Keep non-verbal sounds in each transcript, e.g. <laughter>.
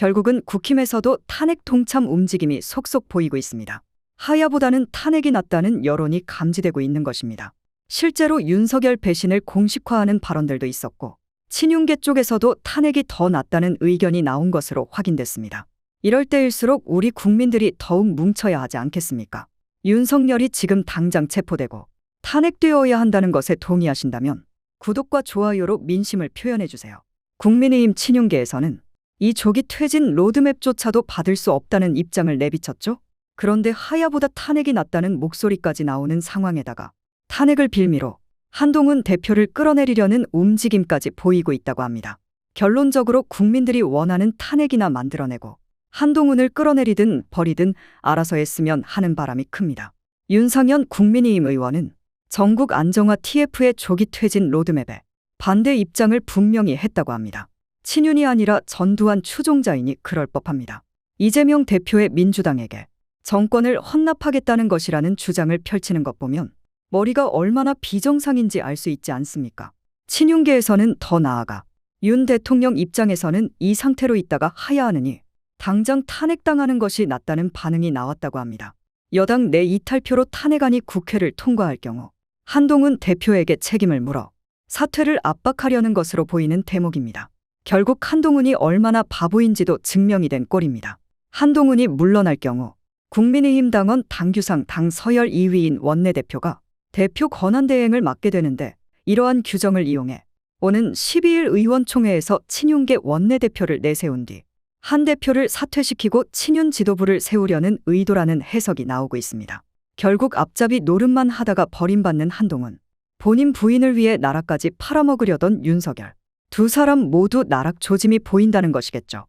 결국은 국힘에서도 탄핵 동참 움직임이 속속 보이고 있습니다. 하야보다는 탄핵이 낫다는 여론이 감지되고 있는 것입니다. 실제로 윤석열 배신을 공식화하는 발언들도 있었고 친윤계 쪽에서도 탄핵이 더 낫다는 의견이 나온 것으로 확인됐습니다. 이럴 때일수록 우리 국민들이 더욱 뭉쳐야 하지 않겠습니까? 윤석열이 지금 당장 체포되고 탄핵되어야 한다는 것에 동의하신다면 구독과 좋아요로 민심을 표현해 주세요. 국민의힘 친윤계에서는 이 조기 퇴진 로드맵조차도 받을 수 없다는 입장을 내비쳤죠. 그런데 하야보다 탄핵이 낫다는 목소리까지 나오는 상황에다가 탄핵을 빌미로 한동훈 대표를 끌어내리려는 움직임까지 보이고 있다고 합니다. 결론적으로 국민들이 원하는 탄핵이나 만들어내고 한동훈을 끌어내리든 버리든 알아서 했으면 하는 바람이 큽니다. 윤상현 국민의힘 의원은 전국 안정화 TF의 조기 퇴진 로드맵에 반대 입장을 분명히 했다고 합니다. 친윤이 아니라 전두환 추종자이니 그럴 법합니다. 이재명 대표의 민주당에게 정권을 헌납하겠다는 것이라는 주장을 펼치는 것 보면 머리가 얼마나 비정상인지 알 수 있지 않습니까? 친윤계에서는 더 나아가 윤 대통령 입장에서는 이 상태로 있다가 하야하느니 당장 탄핵당하는 것이 낫다는 반응이 나왔다고 합니다. 여당 내 이탈표로 탄핵안이 국회를 통과할 경우 한동훈 대표에게 책임을 물어 사퇴를 압박하려는 것으로 보이는 대목입니다. 결국 한동훈이 얼마나 바보인지도 증명이 된 꼴입니다. 한동훈이 물러날 경우 국민의힘 당원 당규상 당 서열 2위인 원내대표가 대표 권한대행을 맡게 되는데 이러한 규정을 이용해 오는 12일 의원총회에서 친윤계 원내대표를 내세운 뒤 한 대표를 사퇴시키고 친윤 지도부를 세우려는 의도라는 해석이 나오고 있습니다. 결국 앞잡이 노름만 하다가 버림받는 한동훈, 본인 부인을 위해 나라까지 팔아먹으려던 윤석열. 두 사람 모두 나락 조짐이 보인다는 것이겠죠.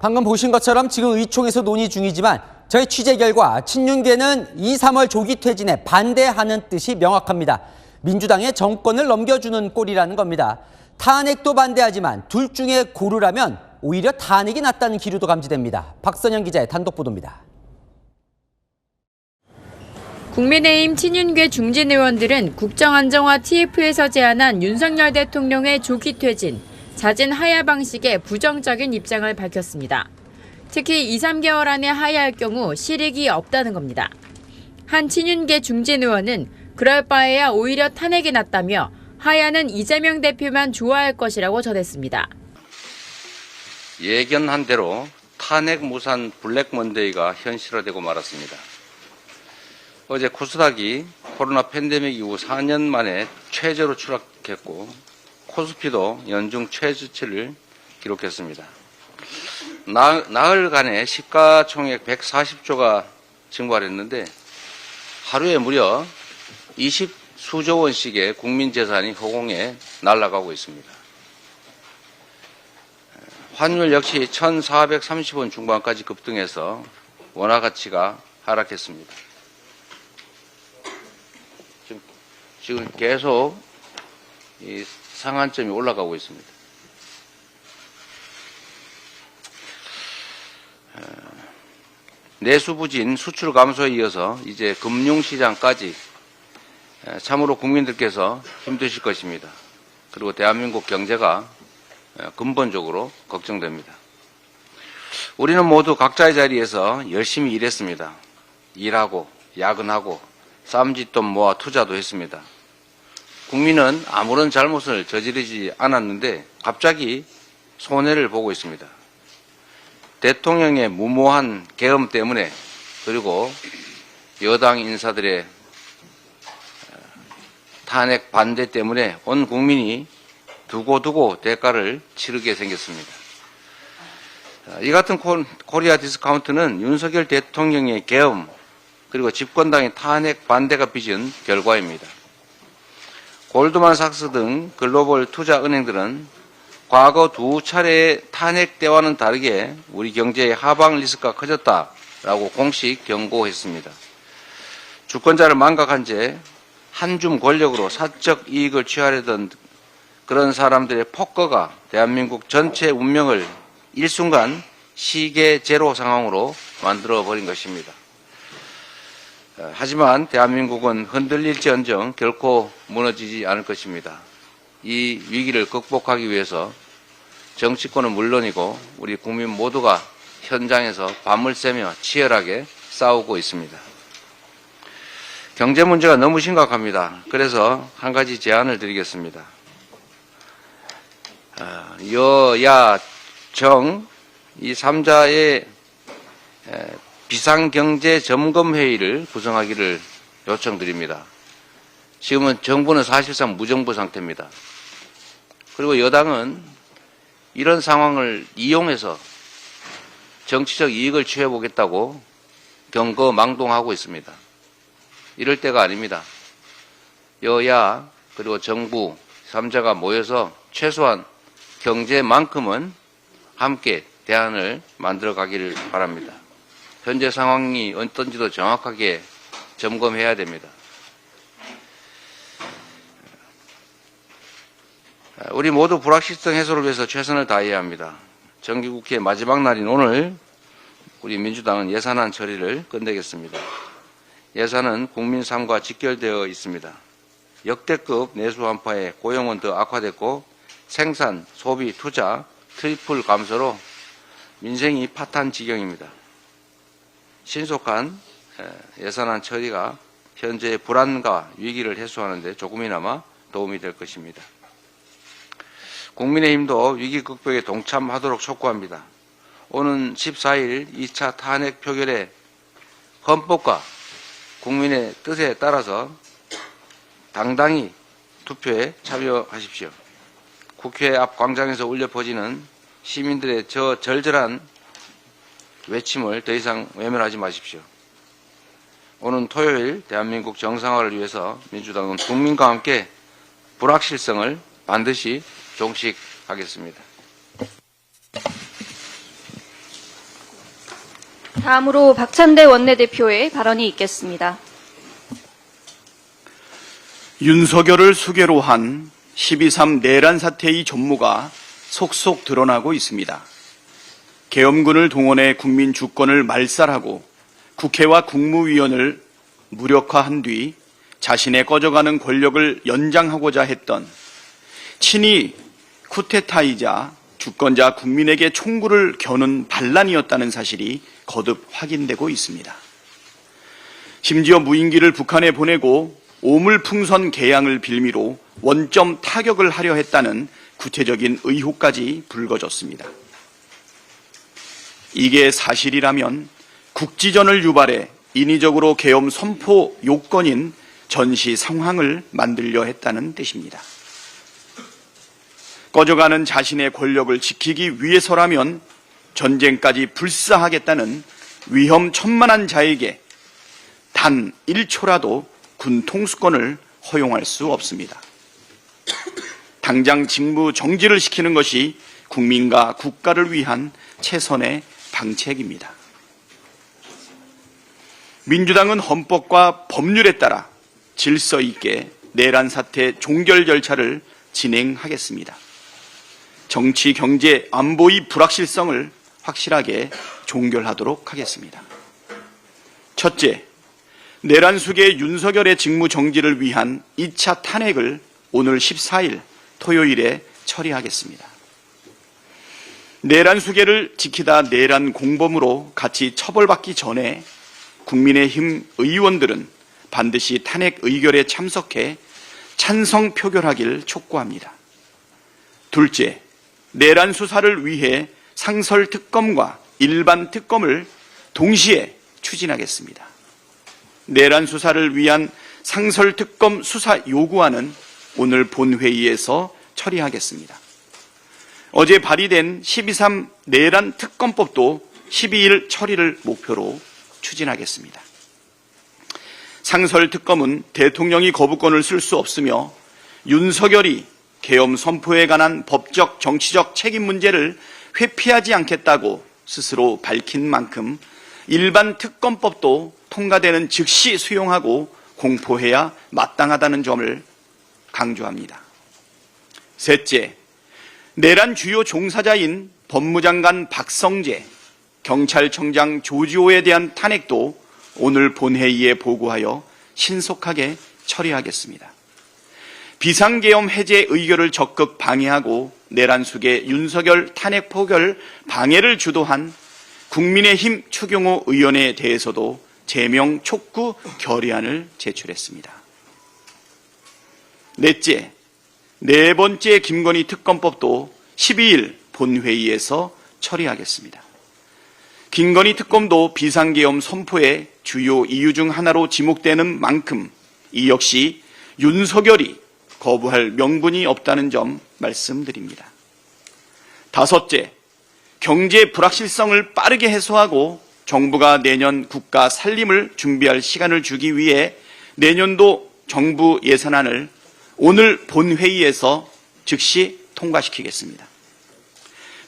방금 보신 것처럼 지금 의총에서 논의 중이지만 저희 취재 결과 친윤계는 2, 3월 조기 퇴진에 반대하는 뜻이 명확합니다. 민주당에 정권을 넘겨주는 꼴이라는 겁니다. 탄핵도 반대하지만 둘 중에 고르라면 오히려 탄핵이 낫다는 기류도 감지됩니다. 박선영 기자의 단독 보도입니다. 국민의힘 친윤계 중진 의원들은 국정안정화 TF에서 제안한 윤석열 대통령의 조기 퇴진, 자진 하야 방식에 부정적인 입장을 밝혔습니다. 특히 2, 3개월 안에 하야할 경우 실익이 없다는 겁니다. 한 친윤계 중진 의원은 그럴 바에야 오히려 탄핵이 낫다며 하야는 이재명 대표만 좋아할 것이라고 전했습니다. 예견한 대로 탄핵 무산 블랙 먼데이가 현실화되고 말았습니다. 어제 코스닥이 코로나 팬데믹 이후 4년 만에 최저로 추락했고 코스피도 연중 최저치를 기록했습니다. 나, 나흘간의 시가총액 140조가 증발했는데 하루에 무려 20 수조 원씩의 국민 재산이 허공에 날아가고 있습니다. 환율 역시 1,430원 중반까지 급등해서 원화 가치가 하락했습니다. 지금, 지금 계속 이 상한점이 올라가고 있습니다. 어, 내수 부진 수출 감소에 이어서 이제 금융시장까지 에, 참으로 국민들께서 힘드실 것입니다. 그리고 대한민국 경제가 에, 근본적으로 걱정됩니다. 우리는 모두 각자의 자리에서 열심히 일했습니다. 일하고 야근하고 쌈짓돈 모아 투자도 했습니다. 국민은 아무런 잘못을 저지르지 않았는데 갑자기 손해를 보고 있습니다. 대통령의 무모한 계엄 때문에 그리고 여당 인사들의 탄핵 반대 때문에 온 국민이 두고두고 대가를 치르게 생겼습니다. 이 같은 코리아 디스카운트는 윤석열 대통령의 계엄 그리고 집권당의 탄핵 반대가 빚은 결과입니다. 골드만삭스 등 글로벌 투자 은행들은 과거 두 차례의 탄핵 때와는 다르게 우리 경제의 하방 리스크가 커졌다라고 공식 경고했습니다. 주권자를 망각한 채 한 줌 권력으로 사적 이익을 취하려던 그런 사람들의 폭거가 대한민국 전체 운명을 일순간 시계 제로 상황으로 만들어 버린 것입니다. 어, 하지만 대한민국은 흔들릴지언정 결코 무너지지 않을 것입니다. 이 위기를 극복하기 위해서 정치권은 물론이고 우리 국민 모두가 현장에서 밤을 새며 치열하게 싸우고 있습니다. 경제 문제가 너무 심각합니다. 그래서 한 가지 제안을 드리겠습니다. 어, 여야 정 이 3자의 비상경제 점검 회의를 구성하기를 요청드립니다. 지금은 정부는 사실상 무정부 상태입니다. 그리고 여당은 이런 상황을 이용해서 정치적 이익을 취해 보겠다고 경거 망동하고 있습니다. 이럴 때가 아닙니다. 여야 그리고 정부 3자가 모여서 최소한 경제만큼은 함께 대안을 만들어 가기를 바랍니다. 현재 상황이 어떤지도 정확하게 점검해야 됩니다. 우리 모두 불확실성 해소를 위해서 최선을 다해야 합니다. 정기국회 마지막 날인 오늘 우리 민주당은 예산안 처리를 끝내겠습니다. 예산은 국민 삶과 직결되어 있습니다. 역대급 내수 한파에 고용은 더 악화됐고 생산, 소비, 투자 트리플 감소로 민생이 파탄 지경입니다. 신속한 예산안 처리가 현재의 불안과 위기를 해소하는 데 조금이나마 도움이 될 것입니다. 국민의힘도 위기 극복에 동참하도록 촉구합니다. 오는 14일 2차 탄핵 표결에 헌법과 국민의 뜻에 따라서 당당히 투표에 참여하십시오. 국회 앞 광장에서 울려 퍼지는 시민들의 저 절절한 외침을 더 이상 외면하지 마십시오. 오는 토요일 대한민국 정상화를 위해서 민주당은 국민과 함께 불확실성을 반드시 종식하겠습니다. 다음으로 박찬대 원내대표의 발언이 있겠습니다. 윤석열을 수괴로 한 12.3 내란 사태의 전모가 속속 드러나고 있습니다. 계엄군을 동원해 국민 주권을 말살하고 국회와 국무위원을 무력화한 뒤 자신의 꺼져가는 권력을 연장하고자 했던 친이 쿠데타이자 주권자 국민에게 총구를 겨눈 반란이었다는 사실이 거듭 확인되고 있습니다. 심지어 무인기를 북한에 보내고 오물풍선 개양을 빌미로 원점 타격을 하려 했다는 구체적인 의혹까지 불거졌습니다. 이게 사실이라면 국지전을 유발해 인위적으로 계엄 선포 요건인 전시 상황을 만들려 했다는 뜻입니다. 꺼져가는 자신의 권력을 지키기 위해서라면 전쟁까지 불사하겠다는 위험천만한 자에게 단 1초라도 군 통수권을 허용할 수 없습니다. 당장 직무 정지를 시키는 것이 국민과 국가를 위한 최선의 방책입니다. 민주당은 헌법과 법률에 따라 질서 있게 내란 사태 종결 절차를 진행하겠습니다. 정치, 경제, 안보의 불확실성을 확실하게 종결하도록 하겠습니다. 첫째, 내란 수계 윤석열의 직무 정지를 위한 2차 탄핵을 오늘 14일 토요일에 처리하겠습니다. 내란 수계를 지키다 내란 공범으로 같이 처벌받기 전에 국민의힘 의원들은 반드시 탄핵 의결에 참석해 찬성 표결하길 촉구합니다. 둘째, 내란 수사를 위해 상설 특검과 일반 특검을 동시에 추진하겠습니다. 내란 수사를 위한 상설 특검 수사 요구안은 오늘 본회의에서 처리하겠습니다. 어제 발의된 12.3 내란 특검법도 12일 처리를 목표로 추진하겠습니다. 상설 특검은 대통령이 거부권을 쓸 수 없으며 윤석열이 계엄 선포에 관한 법적 정치적 책임 문제를 회피하지 않겠다고 스스로 밝힌 만큼 일반 특검법도 통과되는 즉시 수용하고 공포해야 마땅하다는 점을 강조합니다. 셋째, 내란 주요 종사자인 법무장관 박성재, 경찰청장 조지호에 대한 탄핵도 오늘 본회의에 보고하여 신속하게 처리하겠습니다. 비상계엄 해제 의결을 적극 방해하고 내란숙의 윤석열 탄핵 포결 방해를 주도한 국민의힘 추경호 의원에 대해서도 제명 촉구 결의안을 제출했습니다. 넷째, 네 번째 김건희 특검법도 12일 본회의에서 처리하겠습니다. 김건희 특검도 비상계엄 선포의 주요 이유 중 하나로 지목되는 만큼 이 역시 윤석열이 거부할 명분이 없다는 점 말씀드립니다. 다섯째, 경제 불확실성을 빠르게 해소하고 정부가 내년 국가 살림을 준비할 시간을 주기 위해 내년도 정부 예산안을 오늘 본회의에서 즉시 통과시키겠습니다.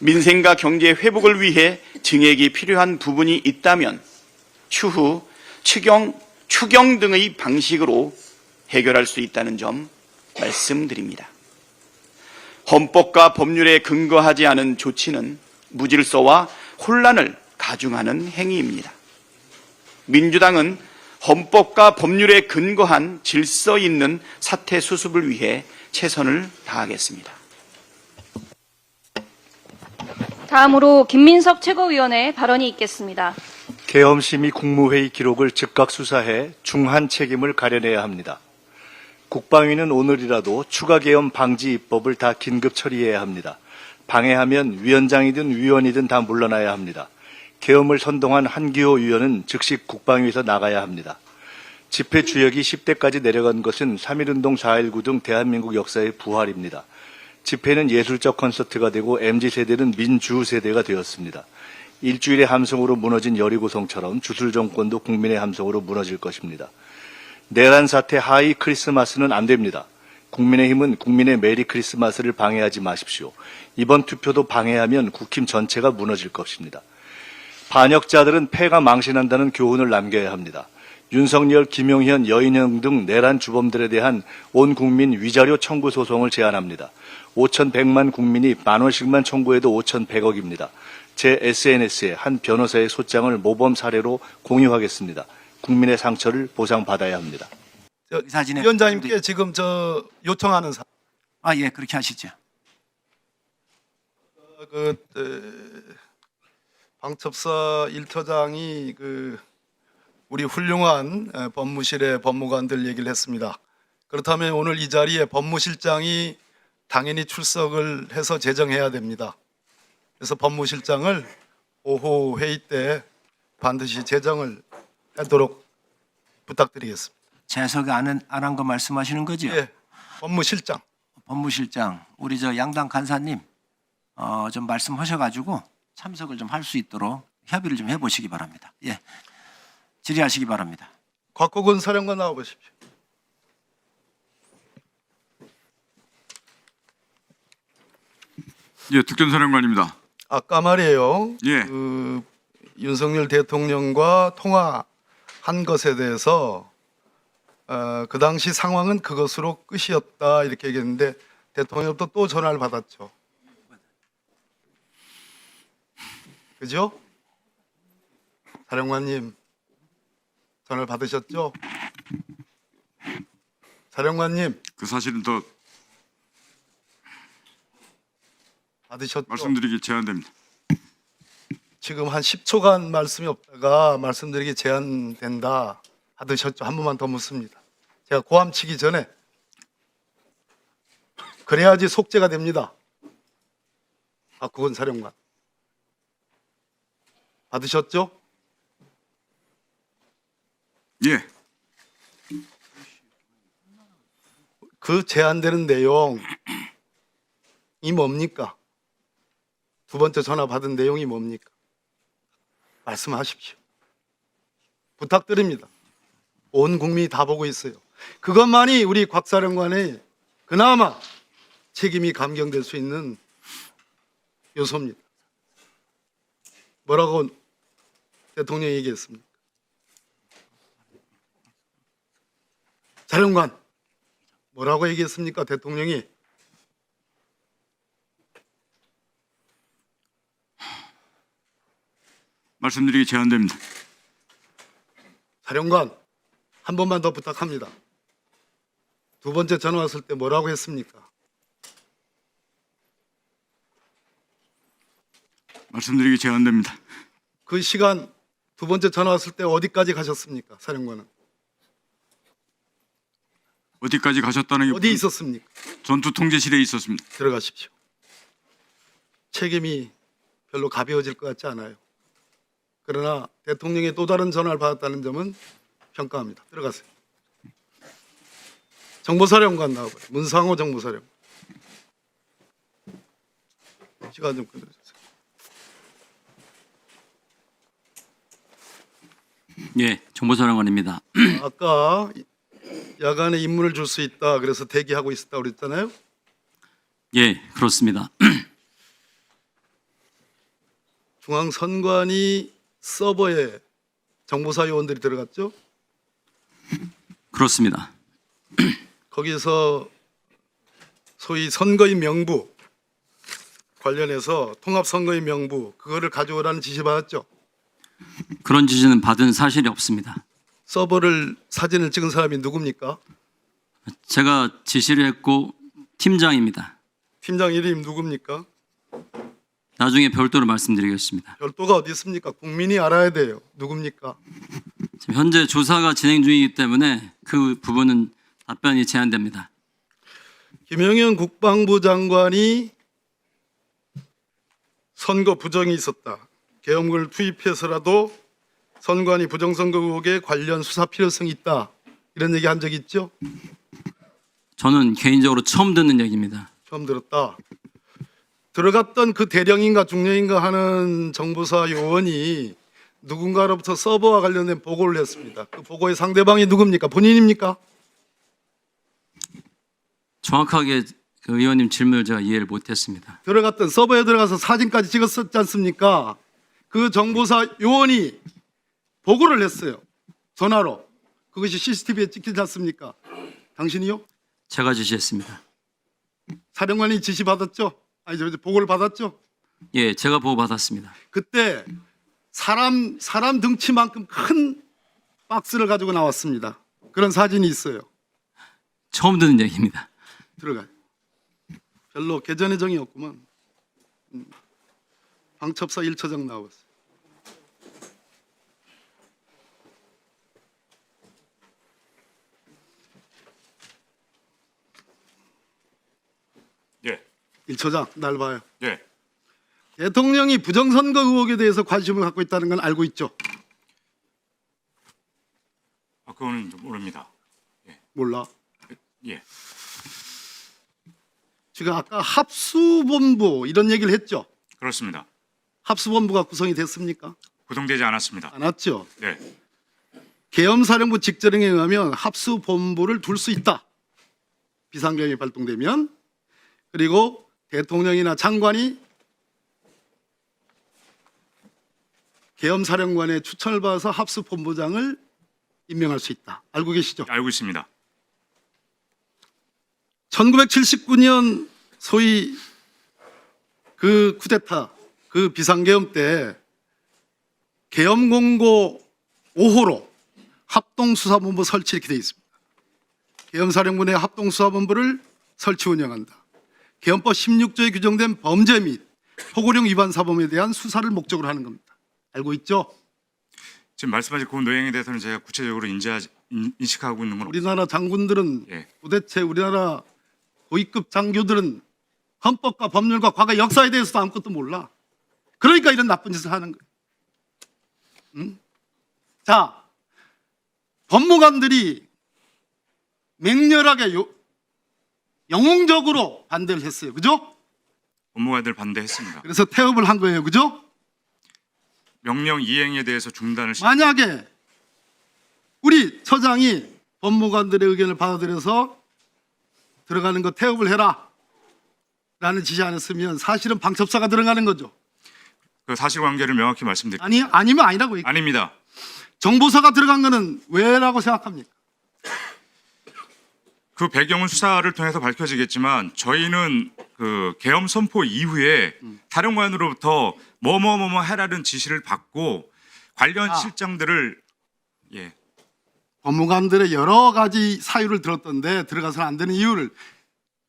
민생과 경제 회복을 위해 증액이 필요한 부분이 있다면 추후 추경, 추경 등의 방식으로 해결할 수 있다는 점 말씀드립니다. 헌법과 법률에 근거하지 않은 조치는 무질서와 혼란을 가중하는 행위입니다. 민주당은 헌법과 법률에 근거한 질서 있는 사태 수습을 위해 최선을 다하겠습니다. 다음으로 김민석 최고위원의 발언이 있겠습니다. 계엄심의 국무회의 기록을 즉각 수사해 중한 책임을 가려내야 합니다. 국방위는 오늘이라도 추가 계엄 방지 입법을 다 긴급 처리해야 합니다. 방해하면 위원장이든 위원이든 다 물러나야 합니다. 계엄을 선동한 한기호 위원은 즉시 국방위에서 나가야 합니다. 집회 주역이 10대까지 내려간 것은 3.1운동 4.19 등 대한민국 역사의 부활입니다. 집회는 예술적 콘서트가 되고 MZ세대는 민주세대가 되었습니다. 일주일의 함성으로 무너진 여리고성처럼 주술 정권도 국민의 함성으로 무너질 것입니다. 내란 사태 하이 크리스마스는 안 됩니다. 국민의힘은 국민의 메리 크리스마스를 방해하지 마십시오. 이번 투표도 방해하면 국힘 전체가 무너질 것입니다. 반역자들은 패가 망신한다는 교훈을 남겨야 합니다. 윤석열, 김용현, 여인영 등 내란 주범들에 대한 온 국민 위자료 청구 소송을 제안합니다. 5,100만 국민이 만 원씩만 청구해도 5,100억입니다. 제 SNS에 한 변호사의 소장을 모범 사례로 공유하겠습니다. 국민의 상처를 보상받아야 합니다. 저 사진에 위원장님께 지금 저 요청하는 사, 아, 예, 그렇게 하시죠. 그 에, 방첩사 일처장이 그 우리 훌륭한 에, 법무실의 법무관들 얘기를 했습니다. 그렇다면 오늘 이 자리에 법무실장이 당연히 출석을 해서 제정해야 됩니다. 그래서 법무실장을 오후 회의 때 반드시 제정을 하도록 부탁드리겠습니다. 재석 안한 거 말씀하시는 거죠? 예, 법무실장. 법무실장, 우리 저 양당 간사님, 어, 좀 말씀하셔가지고 참석을 좀 할 수 있도록 협의를 좀 해보시기 바랍니다. 예. 질의하시기 바랍니다. 곽국은 사령관 나와보십시오. 예, 특전사령관입니다. 아까 말이에요. 예. 그 윤석열 대통령과 통화한 것에 대해서 어, 그 당시 상황은 그것으로 끝이었다 이렇게 얘기했는데 대통령도 또 전화를 받았죠. 그죠? 사령관님 전화를 받으셨죠? 사령관님 그 사실은 더 받으셨죠? 말씀드리기 제한됩니다. 지금 한 10초간 말씀이 없다가 말씀드리기 제한된다 하드셨죠? 한 번만 더 묻습니다. 제가 고함치기 전에 그래야지 속죄가 됩니다. 박국원 사령관 받으셨죠? 예, 그 제한되는 내용이 뭡니까? 두 번째 전화 받은 내용이 뭡니까? 말씀하십시오. 부탁드립니다. 온 국민이 다 보고 있어요. 그것만이 우리 곽사령관의 그나마 책임이 감경될 수 있는 요소입니다. 뭐라고 대통령이 얘기했습니까? 사령관, 뭐라고 얘기했습니까? 대통령이 말씀드리기 제한됩니다. 사령관 한 번만 더 부탁합니다. 두 번째 전화 왔을 때 뭐라고 했습니까? 말씀드리기 제한됩니다. 그 시간 두 번째 전화 왔을 때 어디까지 가셨습니까? 사령관은 어디까지 가셨다는 게 어디 있었습니까? 전투 통제실에 있었습니다. 들어가십시오. 책임이 별로 가벼워질 것 같지 않아요. 그러나 대통령의 또 다른 전화를 받았다는 점은 평가합니다. 들어가세요. 정보사령관 나와봐요. 문상호 정보사령관. 시간 좀 끊어주세요. 예, 정보사령관입니다. <clears throat> 아까 야간에 임무를 줄 수 있다. 그래서 대기하고 있었다 그랬잖아요. 예, 그렇습니다. <clears throat> 중앙선관위 서버에 정보사 요원들이 들어갔죠. 그렇습니다. <clears throat> 거기서 소위 선거인 명부 관련해서 통합 선거인 명부 그거를 가져오라는 지시 받았죠. 그런 지시는 받은 사실이 없습니다. 서버를 사진을 찍은 사람이 누굽니까? 제가 지시를 했고 팀장입니다. 팀장 이름 누굽니까? 나중에 별도로 말씀드리겠습니다. 별도가 어디 있습니까? 국민이 알아야 돼요. 누굽니까? 지금 현재 조사가 진행 중이기 때문에 그 부분은 답변이 제한됩니다. 김영현 국방부 장관이 선거 부정이 있었다. 계엄군을 투입해서라도 선관위 부정선거 의혹에 관련 수사 필요성이 있다. 이런 얘기 한 적 있죠? 저는 개인적으로 처음 듣는 얘기입니다. 처음 들었다. 들어갔던 그 대령인가 중령인가 하는 정보사 요원이 누군가로부터 서버와 관련된 보고를 했습니다. 그 보고의 상대방이 누굽니까? 본인입니까? 정확하게 그 의원님 질문을 제가 이해를 못했습니다. 들어갔던 서버에 들어가서 사진까지 찍었었지 않습니까? 그 정보사 요원이 보고를 했어요. 전화로. 그것이 CCTV에 찍히지 않습니까? 당신이요? 제가 지시했습니다. 사령관이 지시 받았죠? 아니, 저 보고를 받았죠? 예, 제가 보고 받았습니다. 그때 사람 사람 등치만큼 큰 박스를 가지고 나왔습니다. 그런 사진이 있어요. 처음 듣는 얘기입니다. 들어가요. 별로 개전의 정이 없구만. 음. 방첩사 1처장 나왔어요. 예, 1처장 날 봐요. 예, 대통령이 부정선거 의혹에 대해서 관심을 갖고 있다는 건 알고 있죠? 아, 그거는 좀 모릅니다. 몰라. 예, 지금 아까 합수본부 이런 얘기를 했죠? 그렇습니다. 합수본부가 구성이 됐습니까? 구성되지 않았습니다. 않았죠? 네, 계엄사령부 직전령에 의하면 합수본부를 둘 수 있다. 비상경이 발동되면 그리고 대통령이나 장관이 계엄사령관의 추천을 받아서 합수본부장을 임명할 수 있다. 알고 계시죠? 알고 있습니다. 1979년 소위 그 쿠데타 그 비상계엄 때 계엄 공고 5호로 합동수사본부 설치 이렇게 되어 있습니다. 계엄사령부 내 합동수사본부를 설치 운영한다. 계엄법 16조에 규정된 범죄 및 포고령 위반 사범에 대한 수사를 목적으로 하는 겁니다. 알고 있죠? 지금 말씀하신 그 내용에 대해서는 제가 구체적으로 인지하, 인, 인식하고 있는 건 없- 우리나라 장군들은 예. 도대체 우리나라 고위급 장교들은 헌법과 법률과 과거 역사에 대해서도 아무것도 몰라. 그러니까 이런 나쁜 짓을 하는 거예요. 응? 자, 법무관들이 맹렬하게 요- 영웅적으로 반대를 했어요. 그죠? 업무관들 반대했습니다. 그래서 태업을 한 거예요. 그죠? 명령 이행에 대해서 중단을 시... 만약에 우리 처장이 법무관들의 의견을 받아들여서 들어가는 거 태업을 해라 라는 지시 안 했으면 사실은 방첩사가 들어가는 거죠. 그 사실관계를 명확히 말씀드립니다. 아니 아니면 아니라고 얘기. 아닙니다. 정보사가 들어간 거는 왜라고 생각합니까? 그 배경은 수사를 통해서 밝혀지겠지만 저희는 그 계엄 선포 이후에 사령관으로부터 뭐뭐뭐뭐 해라는 지시를 받고 관련 아. 실장들을 예 법무관들의 여러 가지 사유를 들었던데 들어가서는 안 되는 이유를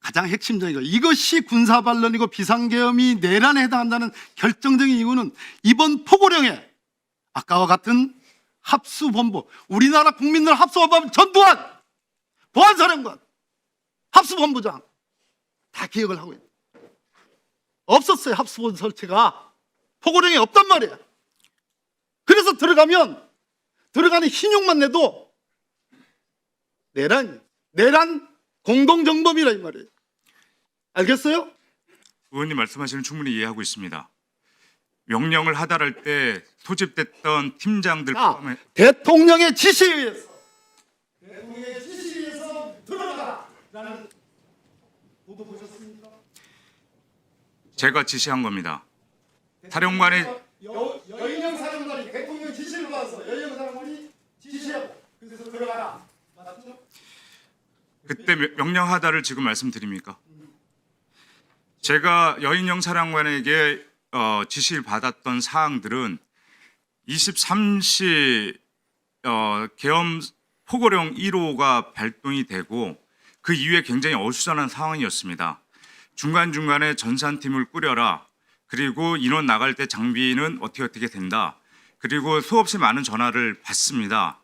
가장 핵심적인 거. 이것이 군사반론이고 비상계엄이 내란에 해당한다는 결정적인 이유는 이번 포고령에 아까와 같은 합수본부 우리나라 국민들 합수본부 전두환 보안사령관 합수본부장 다 기억을 하고 있는. 없었어요 합수본 설치가. 포고령에 없단 말이에요. 그래서 들어가면 들어가는 신용만 내도 내란 내란 공동정범이라 이 말이에요 알겠어요? 의원님 말씀하시는 충분히 이해하고 있습니다. 명령을 하달할 때 소집됐던 팀장들 자, 포함해 대통령의 지시에 의해서 대통령의 지시에 의해서 들어가라라는 보도 보셨습니까? 제가 지시한 겁니다. 사령관의 여, 여인영 사령관이 대통령 지시를 받아서 여인영 사령관이 지시하고 그래서 들어가라? 그때 명- 명령 하달을 지금 말씀드립니까? 제가 여인영 사령관에게 어, 지시를 받았던 사항들은 23시 어, 계엄 포고령 1호가 발동이 되고 그 이후에 굉장히 어수선한 상황이었습니다. 중간중간에 전산팀을 꾸려라. 그리고 인원 나갈 때 장비는 어떻게 어떻게 된다. 그리고 수없이 많은 전화를 받습니다.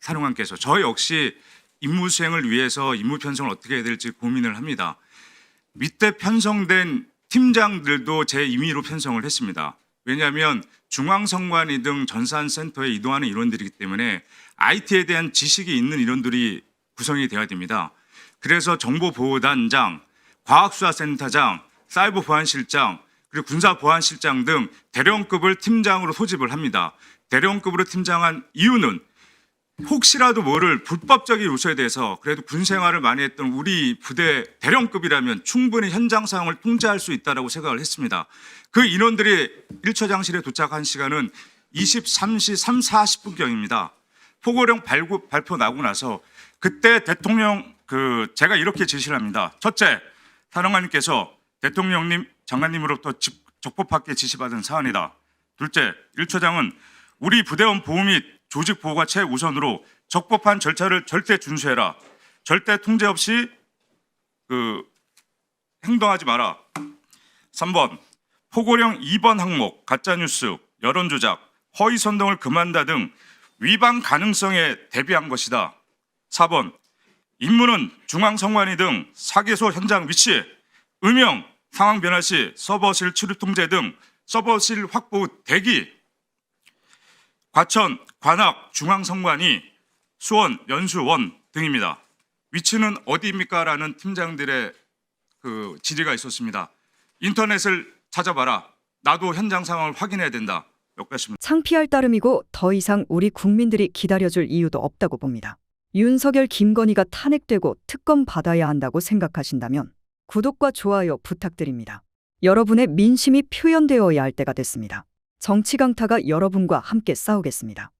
사령관께서 저 역시 임무 수행을 위해서 임무 편성을 어떻게 해야 될지 고민을 합니다. 밑에 편성된 팀장들도 제 임의로 편성을 했습니다. 왜냐하면 중앙선관위 등 전산센터에 이동하는 인원들이기 때문에 IT에 대한 지식이 있는 인원들이 구성이 되어야 됩니다. 그래서 정보보호단장, 과학수사센터장, 사이버보안실장, 그리고 군사보안실장 등 대령급을 팀장으로 소집을 합니다. 대령급으로 팀장한 이유는 혹시라도 모를 불법적인 요소에 대해서 그래도 군 생활을 많이 했던 우리 부대 대령급이라면 충분히 현장 상황을 통제할 수 있다라고 생각을 했습니다. 그 인원들이 1처 장실에 도착한 시간은 23시 3, 40분경입니다. 포고령 발급, 발표 나고 나서 그때 대통령 그 제가 이렇게 지시를 합니다. 첫째, 사령관님께서 대통령님 장관님으로부터 집- 적법하게 지시받은 사안이다. 둘째, 1처장은 우리 부대원 보호 및 조직 보호가 최우선으로 적법한 절차를 절대 준수해라. 절대 통제 없이 그 행동하지 마라. 3번 포고령 2번 항목 가짜 뉴스, 여론 조작, 허위 선동을 금한다 등 위반 가능성에 대비한 것이다. 4번 임무는 중앙선관위 등 사계소 현장 위치, 음영, 상황 변화 시 서버실 출입 통제 등 서버실 확보 대기, 과천, 관악, 중앙선관위, 수원, 연수원 등입니다. 위치는 어디입니까? 라는 팀장들의 그 질의가 있었습니다. 인터넷을 찾아봐라. 나도 현장 상황을 확인해야 된다. 창피할 따름이고 더 이상 우리 국민들이 기다려줄 이유도 없다고 봅니다. 윤석열 김건희가 탄핵되고 특검 받아야 한다고 생각하신다면 구독과 좋아요 부탁드립니다. 여러분의 민심이 표현되어야 할 때가 됐습니다. 정치 강타가 여러분과 함께 싸우겠습니다.